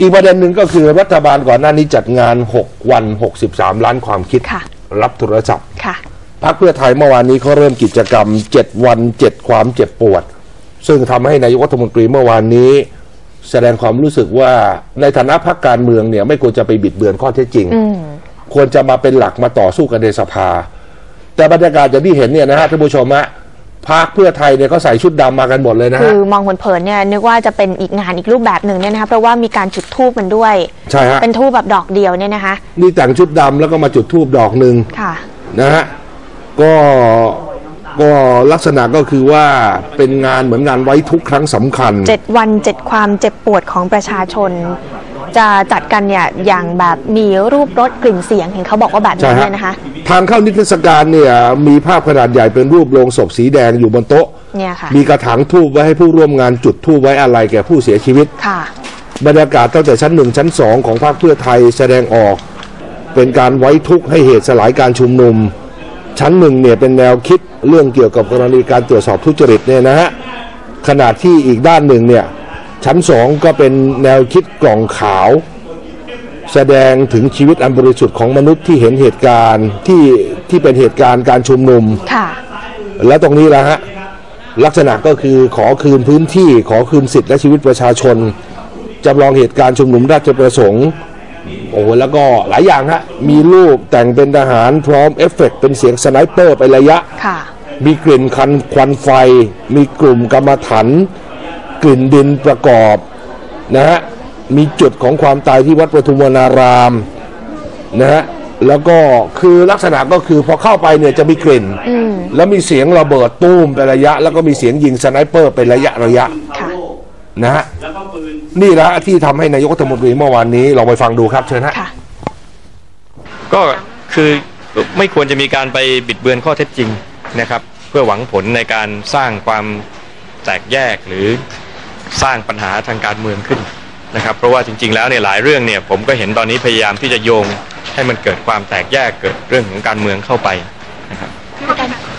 อีกประเด็นหนึ่งก็คือรัฐบาลก่อนหน้านี้จัดงาน 6 วัน 63 ล้านความคิด ค่ะ รับโทรศัพท์ ค่ะพรรคเพื่อไทยเมื่อวานนี้เขาเริ่มกิจกรรม 7 วัน 7 ความเจ็บปวด ซึ่งทำให้นายกรัฐมนตรีเมื่อวานนี้ แสดงความรู้สึกว่าในฐานะพรรคการเมืองเนี่ยไม่ควรจะไปบิดเบือนข้อเท็จจริง อืม ควรจะมาเป็นหลักมาต่อสู้กันในสภา แต่บรรยากาศอย่างที่เห็นเนี่ยนะฮะท่านผู้ชมฮะ พรรคเพื่อไทยเนี่ยเขาใส่ชุดดำมากันหมดเลยนะคืฮะอมองเผินๆเนี่ยนึกว่าจะเป็นอีกงานอีกรูปแบบหนึ่งเนี่ยนะคะเพราะว่ามีการจุดทูบมันด้วย ใช่ฮะเป็นทูบแบบดอกเดียวเนี่ยนะคะ นี่แต่งชุดดำแล้วก็มาจุดธูปดอกหนึ่งค่ะนะฮะก็ก็ลักษณะก็คือว่าเป็นงานเหมือนงานไว้ทุกข์ครั้งสำคัญเจ็ดวันเจ็ดความเจ็บปวดของประชาชน จะจัดกันเนี่ยอย่างแบบมีรูปรถกลิ่นเสียงเห็นเขาบอกว่าแบบใช่นั้นฮะเนี่ยนะคะทางเข้านิทรรศการเนี่ยมีภาพขนาดใหญ่เป็นรูปโลงศพสีแดงอยู่บนโต๊ะเนี่ยค่ะมีกระถางทูบไว้ให้ผู้ร่วมงานจุดทูบไว้อะไรแก่ผู้เสียชีวิตค่ะบรรยากาศตั้งแต่ชั้นหนึ่งชั้นสองของพรรคเพื่อไทยแสดงออก เป็นการไว้ทุกข์ให้เหตุสลายการชุมนุม ชั้นหนึ่งเนี่ยเป็นแนวคิดเรื่องเกี่ยวกับกรณีการตรวจสอบทุจริตเนี่ยนะฮะขณะที่อีกด้านหนึ่งเนี่ย ชั้นสองก็เป็นแนวคิดกล่องขาว แสดงถึงชีวิตอันบริสุทธิ์ของมนุษย์ที่เห็นเหตุการณ์ที่ที่เป็นเหตุการณ์การชุมนุมค่ะและตรงนี้แหละฮะลักษณะก็คือขอคืนพื้นที่ขอคืนสิทธิและชีวิตประชาชนจำลองเหตุการณ์ชุมนุมราชประสงค์โอ้โหแล้วก็หลายอย่างฮะมีรูปแต่งเป็นทหารพร้อมเอฟเฟกต์เป็นเสียงสไนเปอร์ไประยะค่ะมีกลิ่นคันควันไฟ มีกลุ่มกรรมฐาน กลิ่นดินประกอบนะฮะมีจุดของความตายที่วัดปทุมวนารามนะฮะแล้วก็คือลักษณะก็คือพอเข้าไปเนี่ยจะมีกลิ่นอืมแล้วมีเสียงระเบิดตุ้มเป็นระยะ แล้วก็มีเสียงยิงสไนเปอร์เป็นระยะระยะค่ะนะฮะนี่แหละที่ทำให้นายกรัฐมนตรีเมื่อวานนี้ลองไปฟังดูครับเชิญฮะค่ะก็คือไม่ควรจะมีการไปบิดเบือนข้อเท็จจริงนะครับ เพื่อหวังผลในการสร้างความแตกแยกหรือ สร้างปัญหาทางการเมืองขึ้นนะครับ เพราะว่าจริง ๆ แล้วเนี่ยหลายเรื่องเนี่ยผมก็เห็นตอนนี้พยายามที่จะโยงให้มันเกิดความแตกแยกเกิดเรื่องของการเมืองเข้าไปนะครับ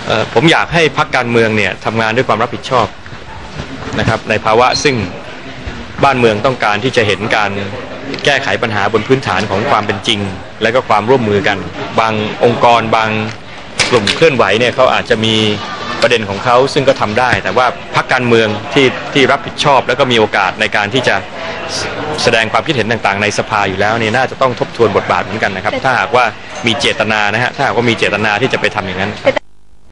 เอ่อผมอยากให้พักการเมืองเนี่ยทำงานด้วยความรับผิดชอบนะครับในภาวะซึ่งบ้านเมืองต้องการที่จะเห็นการแก้ไขปัญหาบนพื้นฐานของความเป็นจริง และก็ความร่วมมือกัน บางองค์กรบางกลุ่มเคลื่อนไหวเนี่ยเขาอาจจะมี ประเด็นของเขาซึ่งก็ทำได้ แต่ว่าพักการเมืองที่ที่รับผิดชอบ แล้วก็มีโอกาสในการที่จะแสแสดงความคิดเห็นต่างๆ ในสภาอยู่แล้วเนี่ยน่าจะต้องทบทวนบทบาทเหมือนกันนะครับ ถ้าหากว่ามีเจตนานะฮะถ้าหากว่ามีเจตนาที่จะไปทำอย่างนั้นแต่